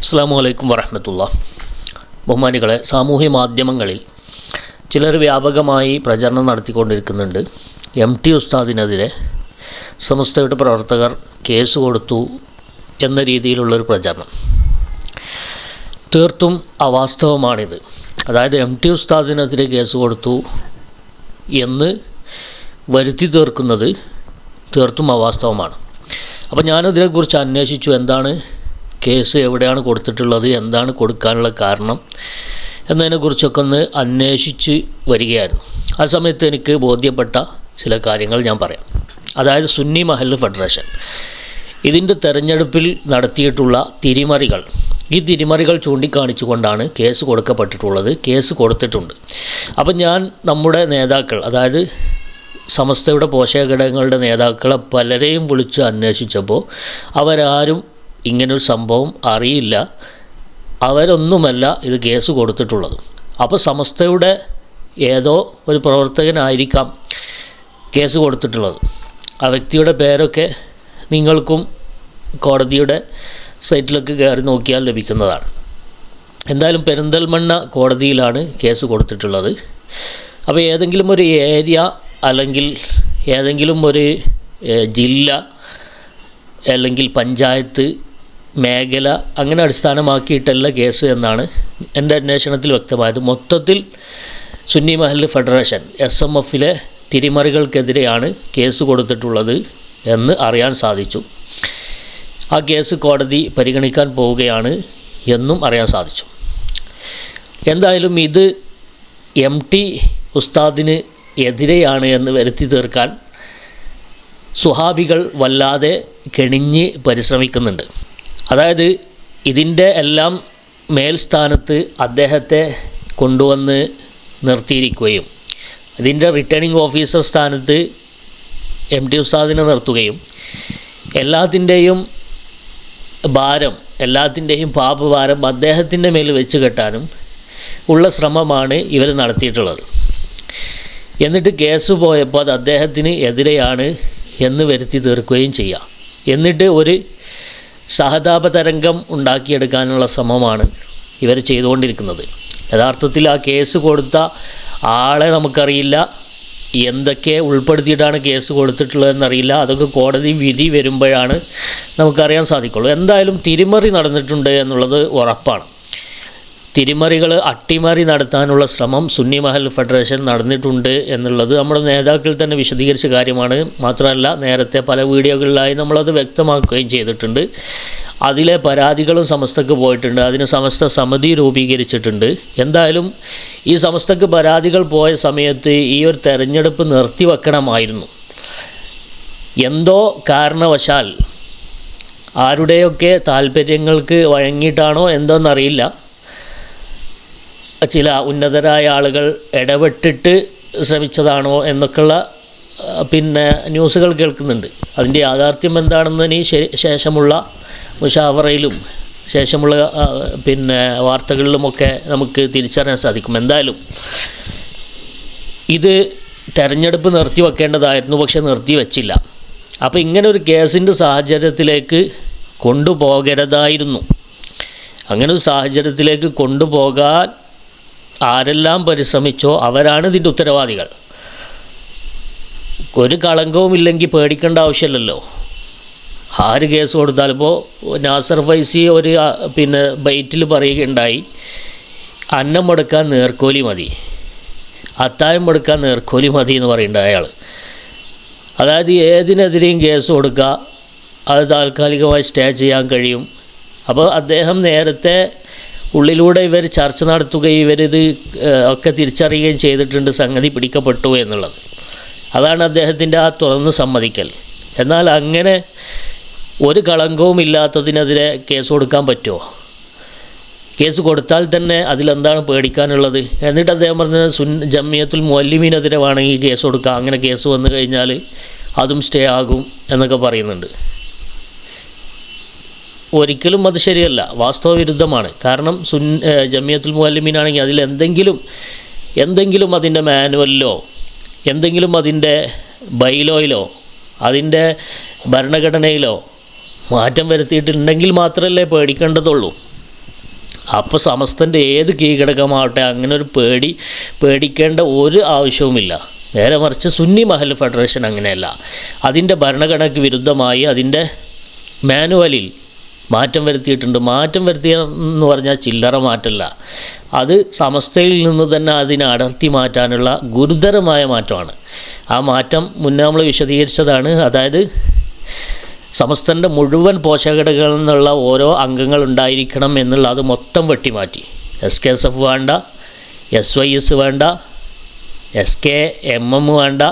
അസ്സാം വലൈക്കും വറഹമത്തുള്ള. ബഹുമാനികളെ സാമൂഹ്യ മാധ്യമങ്ങളിൽ ചിലർ വ്യാപകമായി പ്രചരണം നടത്തിക്കൊണ്ടിരിക്കുന്നുണ്ട്. എം ടി ഉസ്താദിനെതിരെ സമസ്തയുടെ പ്രവർത്തകർ കേസ് കൊടുത്തു എന്ന രീതിയിലുള്ളൊരു പ്രചരണം. തീർത്തും അവാസ്തവമാണിത്. അതായത് എം ടി ഉസ്താദിനെതിരെ കേസ് കൊടുത്തു എന്ന് വരുത്തി തീർക്കുന്നത് തീർത്തും അവാസ്തവമാണ്. അപ്പോൾ ഞാനതിനെക്കുറിച്ച് അന്വേഷിച്ചു. എന്താണ് കേസ് എവിടെയാണ് കൊടുത്തിട്ടുള്ളത് എന്താണ് കൊടുക്കാനുള്ള കാരണം എന്നതിനെക്കുറിച്ചൊക്കെ ഒന്ന് അന്വേഷിച്ച് വരികയായിരുന്നു. ആ സമയത്ത് എനിക്ക് ബോധ്യപ്പെട്ട ചില കാര്യങ്ങൾ ഞാൻ പറയാം. അതായത് സുന്നി മഹൽ ഫെഡറേഷൻ. ഇതിന്റെ തെരഞ്ഞെടുപ്പിൽ നടത്തിയിട്ടുള്ള തിരിമറികൾ. ഈ തിരിമറികൾ ചൂണ്ടിക്കാണിച്ചുകൊണ്ടാണ് കേസ് കൊടുക്കപ്പെട്ടിട്ടുള്ളത് കേസ് കൊടുത്തിട്ടുണ്ട്. അപ്പം ഞാൻ നമ്മുടെ നേതാക്കൾ അതായത് സമസ്തയുടെ പോഷക ഘടകങ്ങളുടെ നേതാക്കളെ പലരെയും വിളിച്ച് അന്വേഷിച്ചപ്പോൾ അവരാരും ഇങ്ങനൊരു സംഭവം അറിയില്ല. അവരൊന്നുമല്ല ഇത് കേസ് കൊടുത്തിട്ടുള്ളത്. അപ്പോൾ സമസ്തയുടെ ഏതോ ഒരു പ്രവർത്തകനായിരിക്കാം കേസ് കൊടുത്തിട്ടുള്ളത്. ആ വ്യക്തിയുടെ പേരൊക്കെ നിങ്ങൾക്കും കോടതിയുടെ സൈറ്റിലൊക്കെ കയറി നോക്കിയാൽ ലഭിക്കുന്നതാണ്. എന്തായാലും പെരിന്തൽമണ്ണ കോടതിയിലാണ് കേസ് കൊടുത്തിട്ടുള്ളത്. അപ്പോൾ ഏതെങ്കിലും ഒരു ഏരിയ അല്ലെങ്കിൽ ഏതെങ്കിലും ഒരു ജില്ല അല്ലെങ്കിൽ പഞ്ചായത്ത് മേഖല അങ്ങനെ അടിസ്ഥാനമാക്കിയിട്ടല്ല കേസ് എന്നാണ് എന്റെ അന്വേഷണത്തിൽ വ്യക്തമായത്. മൊത്തത്തിൽ Sunni Mahal federation S M എഫിലെ തിരിമറികൾക്കെതിരെയാണ് കേസ് കൊടുത്തിട്ടുള്ളത് എന്ന് അറിയാൻ സാധിച്ചു. ആ കേസ് കോടതി പരിഗണിക്കാൻ പോവുകയാണ് എന്നും അറിയാൻ സാധിച്ചു. എന്തായാലും ഇത് എം ടി ഉസ്താദിന് എതിരെയാണ് എന്ന് വരുത്തി തീർക്കാൻ സുഹാബികൾ വല്ലാതെ കെണിഞ്ഞ് പരിശ്രമിക്കുന്നുണ്ട്. അതായത് ഇതിന്റെ എല്ലാം മേൽസ്ഥാനത്ത് അദ്ദേഹത്തെ കൊണ്ടുവന്ന് നിർത്തിയിരിക്കുകയും ഇതിന്റെ റിട്ടേണിംഗ് ഓഫീസർ സ്ഥാനത്ത് എം ടി ഉസ്താദിനെ നിർത്തുകയും എല്ലാത്തിന്റെയും ഭാരം എല്ലാത്തിന്റെയും പാപഭാരം അദ്ദേഹത്തിന്റെ മേൽ വെച്ച് കെട്ടാനും ഉള്ള ശ്രമമാണ് ഇവർ നടത്തിയിട്ടുള്ളത്. എന്നിട്ട് കേസ് പോയപ്പോൾ അത് അദ്ദേഹത്തിന് എതിരെയാണ് എന്ന് വരുത്തി തീർക്കുകയും ചെയ്യാം. എന്നിട്ട് ഒരു സഹതാപ തരംഗം ഉണ്ടാക്കിയെടുക്കാനുള്ള ശ്രമമാണ് ഇവർ ചെയ്തുകൊണ്ടിരിക്കുന്നത്. യഥാർത്ഥത്തിൽ ആ കേസ് കൊടുത്ത ആളെ നമുക്കറിയില്ല. എന്തൊക്കെ ഉൾപ്പെടുത്തിയിട്ടാണ് കേസ് കൊടുത്തിട്ടുള്ളതെന്നറിയില്ല. അതൊക്കെ കോടതി വിധി വരുമ്പോഴാണ് നമുക്കറിയാൻ സാധിക്കുള്ളൂ. എന്തായാലും തിരിമറി നടന്നിട്ടുണ്ട് എന്നുള്ളത് ഉറപ്പാണ്. തിരിമറികൾ അട്ടിമറി നടത്താനുള്ള ശ്രമം സുന്നി മഹൽ ഫെഡറേഷൻ നടന്നിട്ടുണ്ട് എന്നുള്ളത് നമ്മുടെ നേതാക്കൾ തന്നെ വിശദീകരിച്ച കാര്യമാണ്. മാത്രമല്ല നേരത്തെ പല വീഡിയോകളിലായി നമ്മളത് വ്യക്തമാക്കുകയും ചെയ്തിട്ടുണ്ട്. അതിലെ പരാതികളും സമസ്തക്ക് പോയിട്ടുണ്ട്. അതിന് സമസ്ത സമിതി രൂപീകരിച്ചിട്ടുണ്ട്. എന്തായാലും ഈ സമസ്തക്ക് പരാതികൾ പോയ സമയത്ത് ഈ ഒരു തെരഞ്ഞെടുപ്പ് നിർത്തിവെക്കണമായിരുന്നു. എന്തോ കാരണവശാൽ ആരുടെയൊക്കെ താല്പര്യങ്ങൾക്ക് വഴങ്ങിയിട്ടാണോ എന്തോന്നറിയില്ല. ചില ഉന്നതരായ ആളുകൾ ഇടപെട്ടിട്ട് ശ്രമിച്ചതാണോ എന്നൊക്കെയുള്ള പിന്നെ ന്യൂസുകൾ കേൾക്കുന്നുണ്ട്. അതിന്റെ യാഥാർത്ഥ്യം എന്താണെന്നതിന് ശേഷമുള്ള മുഷാവറയിലും ശേഷമുള്ള പിന്നെ വാർത്തകളിലുമൊക്കെ നമുക്ക് തിരിച്ചറിയാൻ സാധിക്കും. എന്തായാലും ഇത് തെരഞ്ഞെടുപ്പ് നിർത്തി വെക്കേണ്ടതായിരുന്നു പക്ഷെ നിർത്തി വച്ചില്ല. അപ്പോൾ ഇങ്ങനെ ഒരു കേസിന്റെ സാഹചര്യത്തിലേക്ക് കൊണ്ടുപോകരുതായിരുന്നു. അങ്ങനെ ഒരു സാഹചര്യത്തിലേക്ക് കൊണ്ടുപോകാൻ ആരെല്ലാം പരിശ്രമിച്ചോ അവരാണ് ഇതിന്റെ ഉത്തരവാദികൾ. ഒരു കളങ്കവും ഇല്ലെങ്കിൽ പേടിക്കേണ്ട ആവശ്യമില്ലല്ലോ. ആര് കേസ് കൊടുത്താലിപ്പോൾ നാസർ ഫൈസി ഒരു പിന്നെ ബൈറ്റിൽ പറയുകയുണ്ടായി അന്നം മുടക്കാൻ നേർക്കോലി മതി. അത്തായം മുടക്കാൻ നേർക്കോലി മതി എന്ന് പറയുന്നുണ്ട് അയാൾ. അതായത് ഏതിനെതിരെയും കേസ് കൊടുക്കുക അത് താൽക്കാലികമായി സ്റ്റേ ചെയ്യാൻ കഴിയും. അപ്പോൾ അദ്ദേഹം നേരത്തെ ഉള്ളിലൂടെ ഇവർ ചർച്ച നടത്തുകയും ഇവരിത് ഒക്കെ തിരിച്ചറിയുകയും ചെയ്തിട്ടുണ്ട് സംഗതി പിടിക്കപ്പെട്ടു എന്നുള്ളത്. അതാണ് അദ്ദേഹത്തിന്റെ ആ തുറന്ന് സമ്മതിക്കൽ. എന്നാൽ അങ്ങനെ ഒരു കളങ്കവും ഇല്ലാത്തതിനെതിരെ കേസ് കൊടുക്കാൻ പറ്റുമോ? കേസ് കൊടുത്താൽ തന്നെ അതിലെന്താണ് പേടിക്കാനുള്ളത്? എന്നിട്ട് അദ്ദേഹം പറഞ്ഞത് സുൻ ജമ്മിയത്തുൽ മൊല്ലിമീനെതിരെ വേണമെങ്കിൽ കേസ് കൊടുക്കാം. അങ്ങനെ കേസ് വന്നു കഴിഞ്ഞാൽ അതും സ്റ്റേ ആകും എന്നൊക്കെ പറയുന്നുണ്ട്. ഒരിക്കലും അത് ശരിയല്ല. വാസ്തവവിരുദ്ധമാണ്. കാരണം സുൻ ജമിയത്തുൽ മുഅല്ലിമീനാണെങ്കിൽ അതിൽ എന്തെങ്കിലും എന്തെങ്കിലും അതിന്റെ മാനുവലിലോ എന്തെങ്കിലും അതിന്റെ ബൈലോയിലോ അതിന്റെ ഭരണഘടനയിലോ മാറ്റം വരുത്തിയിട്ടുണ്ടെങ്കിൽ മാത്രമല്ലേ പേടിക്കേണ്ടതുള്ളൂ. അപ്പോൾ സമസ്തന്റെ ഏത് കീഴടക്കമാവട്ടെ അങ്ങനെ ഒരു പേടി പേടിക്കേണ്ട ഒരു ആവശ്യവുമില്ല. നേരെ മറിച്ച് സുന്നി മഹൽ ഫെഡറേഷൻ അങ്ങനെയല്ല. അതിന്റെ ഭരണഘടനയ്ക്ക് വിരുദ്ധമായി അതിന്റെ മാനുവലിൽ മാറ്റം വരുത്തിയിട്ടുണ്ട്. മാറ്റം വരുത്തിയ എന്ന് പറഞ്ഞാൽ ചില്ലറ മാറ്റമല്ല. അത് സമസ്തയിൽ നിന്ന് തന്നെ അതിനെ അടർത്തി മാറ്റാനുള്ള ഗുരുതരമായ മാറ്റമാണ്. ആ മാറ്റം മുന്നേ നമ്മൾ വിശദീകരിച്ചതാണ്. അതായത് സമസ്തന്റെ മുഴുവൻ പോഷകഘടകങ്ങളിൽ നിന്നുള്ള ഓരോ അംഗങ്ങൾ ഉണ്ടായിരിക്കണം എന്നുള്ള അത് മൊത്തം വെട്ടിമാറ്റി. എസ് കെ എസ് എഫ് വേണ്ട എസ് വൈ എസ് വേണ്ട എസ് കെ എം എം വേണ്ട.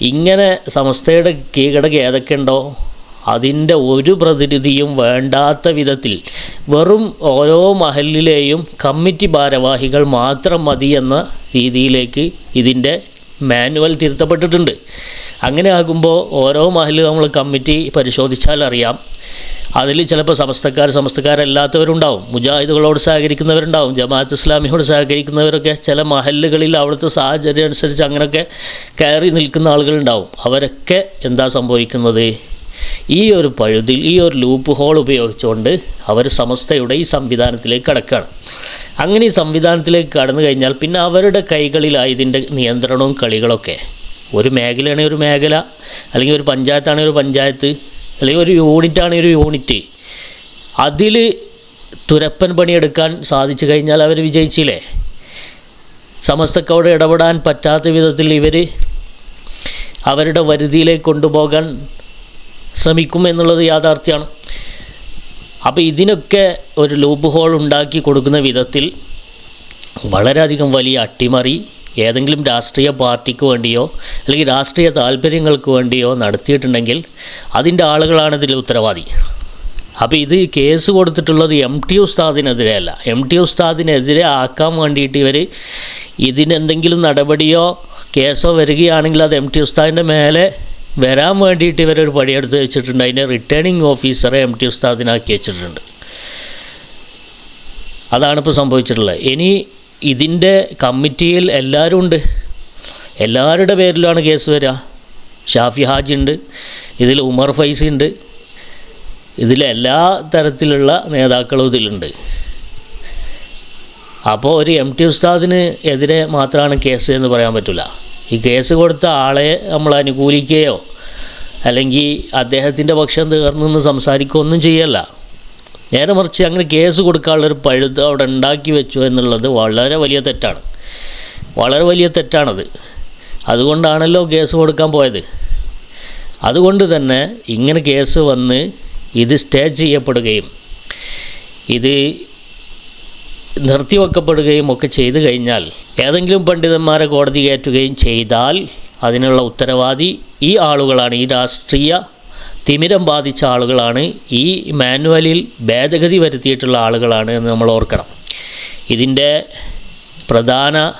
ഇങ്ങനെ സമസ്തയുടെ കീഴടക്ക് ഏതൊക്കെ ഉണ്ടോ? അതിന്റെ ഒരു പ്രതിനിധിയും വേണ്ടാത്ത വിധത്തിൽ വെറും ഓരോ മഹലിലെയും കമ്മിറ്റി ഭാരവാഹികൾ മാത്രം മതി എന്ന രീതിയിലേക്ക് ഇതിന്റെ മാനുവൽ തിരുത്തപ്പെട്ടിട്ടുണ്ട്. അങ്ങനെ ആകുമ്പോൾ ഓരോ മഹലും നമ്മൾ കമ്മിറ്റി പരിശോധിച്ചാൽ അറിയാം. അതിൽ ചിലപ്പോൾ സമസ്തക്കാർ സമസ്തക്കാരല്ലാത്തവരുണ്ടാവും. മുജാഹിദുകളോട് സഹകരിക്കുന്നവരുണ്ടാവും. ജമാഅത്ത് ഇസ്ലാമിയോട് സഹകരിക്കുന്നവരൊക്കെ ചില മഹല്ലുകളിൽ അവിടുത്തെ സാഹചര്യം അനുസരിച്ച് അങ്ങനെയൊക്കെ കയറി നിൽക്കുന്ന ആളുകളുണ്ടാവും. അവരൊക്കെ എന്താ സംഭവിക്കുന്നത്? ഈ ഒരു പഴുതിൽ ഈ ഒരു ലൂപ്പ് ഹോൾ ഉപയോഗിച്ചുകൊണ്ട് അവർ സമസ്തയുടെ ഈ സംവിധാനത്തിലേക്ക് കടക്കുകയാണ്. അങ്ങനെ ഈ സംവിധാനത്തിലേക്ക് കടന്നു കഴിഞ്ഞാൽ പിന്നെ അവരുടെ കൈകളിലായി ഇതിന്റെ നിയന്ത്രണവും കളികളൊക്കെ. ഒരു മേഖലയാണെങ്കിൽ ഒരു മേഖല അല്ലെങ്കിൽ ഒരു പഞ്ചായത്താണെങ്കിൽ ഒരു പഞ്ചായത്ത് അല്ലെങ്കിൽ ഒരു യൂണിറ്റാണെങ്കിൽ ഒരു യൂണിറ്റ്. അതിൽ തുരപ്പൻ പണിയെടുക്കാൻ സാധിച്ചു കഴിഞ്ഞാൽ അവർ വിജയിച്ചില്ലേ? സമസ്തക്കോട് ഇടപെടാൻ പറ്റാത്ത വിധത്തിൽ ഇവർ അവരുടെ വരുതിയിലേക്ക് കൊണ്ടുപോകാൻ ശ്രമിക്കും എന്നുള്ളത് യാഥാർത്ഥ്യമാണ്. അപ്പോൾ ഇതിനൊക്കെ ഒരു ലൂപ്പ് ഹോൾ ഉണ്ടാക്കി കൊടുക്കുന്ന വിധത്തിൽ വളരെയധികം വലിയ അട്ടിമറി ഏതെങ്കിലും രാഷ്ട്രീയ പാർട്ടിക്ക് വേണ്ടിയോ അല്ലെങ്കിൽ രാഷ്ട്രീയ താല്പര്യങ്ങൾക്ക് വേണ്ടിയോ നടത്തിയിട്ടുണ്ടെങ്കിൽ അതിന്റെ ആളുകളാണ് ഇതിൽ ഉത്തരവാദി. അപ്പോൾ ഇത് കേസ് കൊടുത്തിട്ടുള്ളത് എം ടി ഉസ്താദിനെതിരെയല്ല എം ടി ഉസ്താദിനെതിരെ ആക്കാൻ വേണ്ടിയിട്ട് ഇവർ ഇതിനെന്തെങ്കിലും നടപടിയോ കേസോ വരികയാണെങ്കിൽ അത് എം ടി ഉസ്താദിന്റെ മേലെ വരാൻ വേണ്ടിയിട്ട് ഇവരൊരു പണിയെടുത്ത് വെച്ചിട്ടുണ്ട്. അതിന്റെ റിട്ടേണിംഗ് ഓഫീസറെ എം ടി ഉസ്താദിനാക്കി വെച്ചിട്ടുണ്ട്. അതാണിപ്പോൾ സംഭവിച്ചിട്ടുള്ളത്. ഇനി ഇതിന്റെ കമ്മിറ്റിയിൽ എല്ലാവരും ഉണ്ട്. എല്ലാവരുടെ പേരിലാണ് കേസ് വരിക ഷാഫി ഹാജ് ഉണ്ട്. ഇതിൽ ഉമർ ഫൈസ് ഉണ്ട്. ഇതിലെല്ലാ തരത്തിലുള്ള നേതാക്കളും ഇതിലുണ്ട്. അപ്പോൾ ഒരു എം ടി ഉസ്താദിന് എതിരെ മാത്രമാണ് കേസ് എന്ന് പറയാൻ പറ്റില്ല. ഈ കേസ് കൊടുത്ത ആളെ നമ്മൾ അനുകൂലിക്കുകയോ അല്ലെങ്കിൽ അദ്ദേഹത്തിന്റെ പക്ഷം തീർന്നെന്ന് സംസാരിക്കുകയോ ഒന്നും ചെയ്യല്ല. നേരെ മറിച്ച് അങ്ങനെ കേസ് കൊടുക്കാനുള്ളൊരു പഴുത് അവിടെ ഉണ്ടാക്കി വെച്ചു എന്നുള്ളത് വളരെ വലിയ തെറ്റാണ്. വളരെ വലിയ തെറ്റാണത്. അതുകൊണ്ടാണല്ലോ കേസ് കൊടുക്കാൻ പോയത്. അതുകൊണ്ട് തന്നെ ഇങ്ങനെ കേസ് വന്ന് ഇത് സ്റ്റേ ചെയ്യപ്പെടുകയും ഇത് നിർത്തിവെക്കപ്പെടുകയും ഒക്കെ ചെയ്തു കഴിഞ്ഞാൽ ഏതെങ്കിലും പണ്ഡിതന്മാരെ കോടതി കയറ്റുകയും ചെയ്താൽ അതിനുള്ള ഉത്തരവാദി ഈ ആളുകളാണ് ഈ രാഷ്ട്രീയ തിമിരം ബാധിച്ച ആളുകളാണ് ഈ മാനുവലിൽ ഭേദഗതി വരുത്തിയിട്ടുള്ള ആളുകളാണ് എന്ന് നമ്മൾ ഓർക്കണം. ഇതിന്റെ പ്രധാന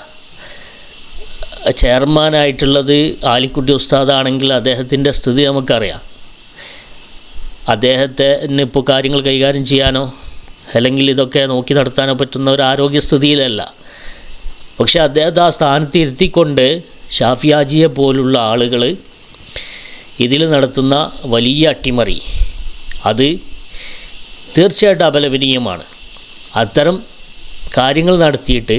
ചെയർമാനായിട്ടുള്ളത് ആലിക്കുട്ടി ഉസ്താദാണെങ്കിൽ അദ്ദേഹത്തിന്റെ സ്ഥിതി നമുക്കറിയാം. അദ്ദേഹത്തിന് ഇപ്പോൾ കാര്യങ്ങൾ കൈകാര്യം ചെയ്യാനോ അല്ലെങ്കിൽ ഇതൊക്കെ നോക്കി നടത്താനോ പറ്റുന്ന ഒരു ആരോഗ്യസ്ഥിതിയിലല്ല. പക്ഷേ അദ്ദേഹത്തെ ആ സ്ഥാനത്ത് ഇരുത്തിക്കൊണ്ട് ഷാഫിയാജിയെ പോലുള്ള ആളുകൾ ഇതിൽ നടത്തുന്ന വലിയ അട്ടിമറി. അത് തീർച്ചയായിട്ടും അപലപനീയമാണ്. അത്തരം കാര്യങ്ങൾ നടത്തിയിട്ട്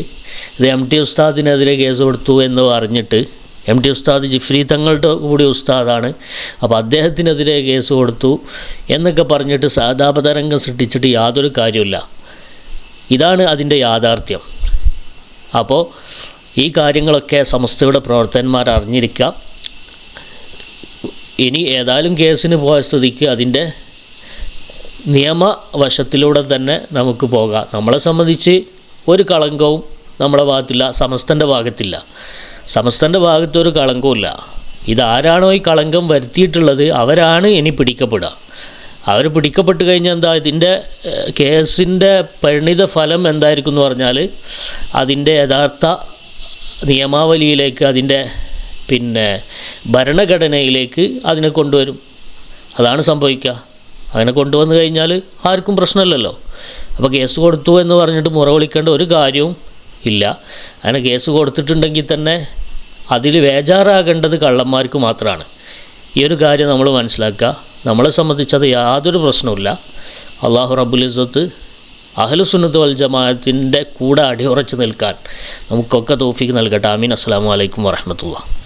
ഇത് എം ടി ഉസ്താദിനെതിരെ കേസ് കൊടുത്തു എന്ന് പറഞ്ഞിട്ട് എം ടി ഉസ്താദ് ജിഫ്രി തങ്ങളുടെ കൂടി ഉസ്താദാണ്. അപ്പോൾ അദ്ദേഹത്തിനെതിരെ കേസ് കൊടുത്തു എന്നൊക്കെ പറഞ്ഞിട്ട് സാധാപതരംഗം സൃഷ്ടിച്ചിട്ട് യാതൊരു കാര്യമില്ല ഇതാണ് അതിന്റെ യാഥാർത്ഥ്യം. അപ്പോൾ ഈ കാര്യങ്ങളൊക്കെ സമസ്തയുടെ പ്രവർത്തകന്മാർ അറിഞ്ഞിരിക്കുക. ഇനി ഏതായാലും കേസിന് പോയ സ്ഥിതിക്ക് അതിന്റെ നിയമവശത്തിലൂടെ തന്നെ നമുക്ക് പോകാം. നമ്മളെ സംബന്ധിച്ച് ഒരു കളങ്കവും നമ്മളെ ഭാഗത്തില്ല സമസ്തന്റെ ഭാഗത്തില്ല. സമസ്തന്റെ ഭാഗത്ത് ഒരു കളങ്കവുമില്ല. ഇതാരാണോ ഈ കളങ്കം വരുത്തിയിട്ടുള്ളത് അവരാണ് ഇനി പിടിക്കപ്പെടുക. അവർ പിടിക്കപ്പെട്ട് കഴിഞ്ഞാൽ എന്താ ഇതിന്റെ കേസിന്റെ പരിണിത ഫലം എന്തായിരിക്കും എന്ന് പറഞ്ഞാൽ അതിന്റെ യഥാർത്ഥ നിയമാവലിയിലേക്ക് അതിന്റെ പിന്നെ ഭരണഘടനയിലേക്ക് അതിനെ കൊണ്ടുവരും. അതാണ് സംഭവിക്കുക അങ്ങനെ കൊണ്ടുവന്നു കഴിഞ്ഞാൽ ആർക്കും പ്രശ്നമില്ലല്ലോ. അപ്പോൾ കേസ് കൊടുത്തു എന്ന് പറഞ്ഞിട്ട് മുറ വിളിക്കേണ്ട ഒരു കാര്യവും ഇല്ല. അങ്ങനെ കേസ് കൊടുത്തിട്ടുണ്ടെങ്കിൽ തന്നെ അതിൽ വേജാറാകേണ്ടത് കള്ളന്മാർക്ക് മാത്രമാണ്. ഈ ഒരു കാര്യം നമ്മൾ മനസ്സിലാക്കുക. നമ്മളെ സംബന്ധിച്ച് അത് യാതൊരു പ്രശ്നവുമില്ല. അള്ളാഹു റബുലിസത്ത് അഹ്ലുസുന്നത്ത് വൽ ജമാഅത്തിന്റെ കൂടെ അടിയുറച്ച് നിൽക്കാൻ നമുക്കൊക്കെ തോഫിക്ക് നൽകട്ടെ. ആമീൻ. അസ്സാം വലൈക്കും വറഹമത്തുള്ള